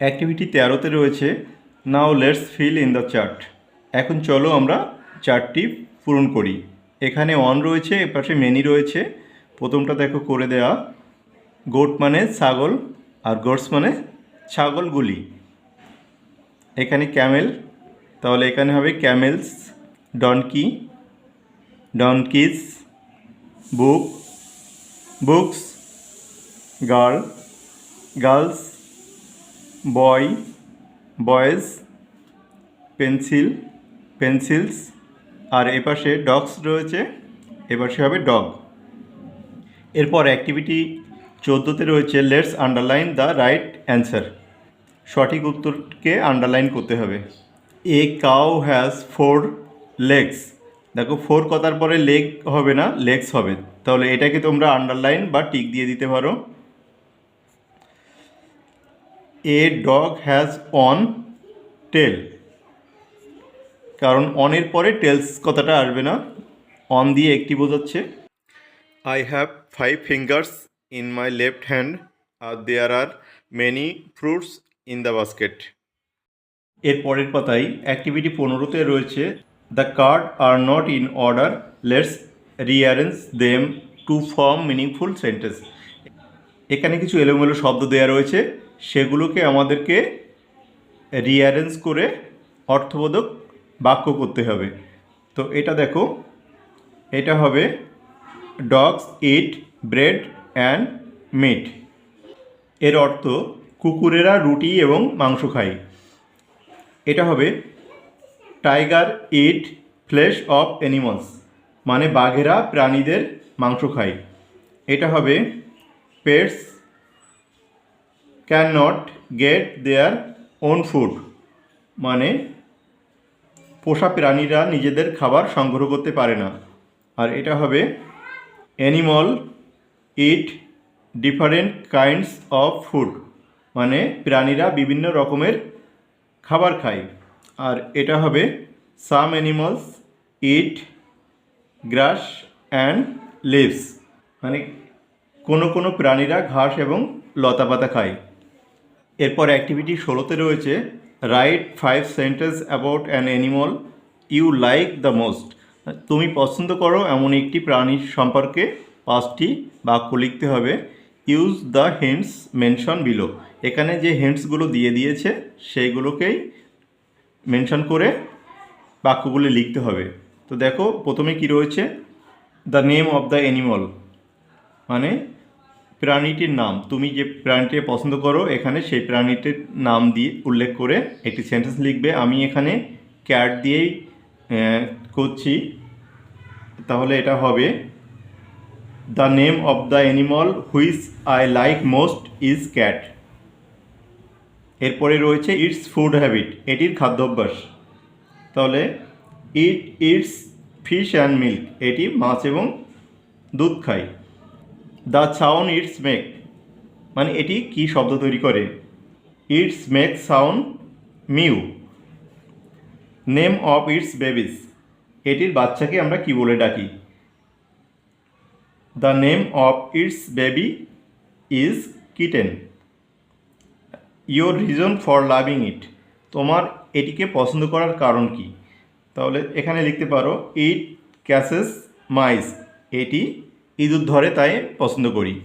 Activity তেরোতে রয়েছে। Now let's fill in the chart এখন চলো আমরা চার্টটি পূরণ করি। এখানে অন রয়েছে এপাশে মেনি রয়েছে। প্রথমটা দেখো করে দেয়া। গোট মানে ছাগল আর গোটস মানে ছাগলগুলি। এখানে ক্যামেল তাহলে এখানে হবে camels donkey donkeys book books girl girls boy boys, pencil, pencils, আর এপাশে ডগস রয়েছে এপাশে হবে ডগ। এরপর অ্যাক্টিভিটি চোদ্দোতে রয়েছে let's underline the right answer সঠিক উত্তরকে আন্ডারলাইন করতে হবে। A cow has four legs দেখো ফোর কথার পরে লেগ হবে না লেগস হবে। তাহলে এটাকে তোমরা আন্ডারলাইন বা টিক দিয়ে দিতে পারো। A dog has one tail কারণ অনের পরে টেলস কথাটা আসবে না। অন দিয়ে একটি বোঝাচ্ছে। I have five fingers in my left hand R there are many fruits in the basket এর পরের পাতায় অ্যাক্টিভিটি পনেরোতে রয়েছে। The card are not in order let's rearrange them to form meaningful sentence এখানে কিছু এলোমেলো শব্দ দেওয়া রয়েছে। সেগুলোকে আমাদেরকে রিঅ্যারেঞ্জ করে অর্থবোধক বাক্য করতে হবে। তো এটা দেখো, এটা হবে dogs eat bread and meat এর অর্থ কুকুরেরা রুটি এবং মাংস খায়। এটা হবে tiger eat flesh of animals মানে বাঘেরা প্রাণীদের মাংস খায়। এটা হবে pets can not get their own food মানে পোষা প্রাণীরা নিজেদের খাবার সংগ্রহ করতে পারে না। আর এটা হবে animal eat different kinds of food মানে প্রাণীরা বিভিন্ন রকমের খাবার খায়। আর এটা হবে some animals eat grass and leaves মানে কোনো কোনো প্রাণীরা ঘাস এবং লতাপাতা খায়। এরপর অ্যাক্টিভিটি ষোলোতে রয়েছে write five sentence about an animal you like the most তুমি পছন্দ করো এমন একটি প্রাণীর সম্পর্কে পাঁচটি বাক্য লিখতে হবে। Use the hints mention below এখানে যে হিন্টসগুলো দিয়ে দিয়েছে, সেইগুলোকেই মেনশন করে বাক্যগুলি লিখতে হবে। তো দেখো, প্রথমে কি রয়েছে? The name of the animal মানে প্রাণীটির নাম, তুমি যে প্রাণীটি পছন্দ করো, এখানে সেই প্রাণীটির নাম দিয়ে উল্লেখ করে একটি সেন্টেন্স লিখবে। আমি এখানে ক্যাট দিয়েই করছি। তাহলে এটা হবে the name of the animal which I like most is cat এরপরে রয়েছে ইটস ফুড হ্যাবিট এটির খাদ্যাভ্যাস। তাহলে it its fish and milk এটি মাছ এবং দুধ খায়। The sound its make. মানে এটি কি শব্দ তৈরি করে? Its make sound mew. Name of its babies. এটির বাচ্চাকে আমরা কি বলে ডাকি? The name of its baby is kitten. Your reason for loving it. তোমার এটিকে পছন্দ করার কারণ কি? তাহলে এখানে লিখতে পারো, ইট ক্যাসেস মাইস। এটি ইঁদুর ধরে তাই পছন্দ করি।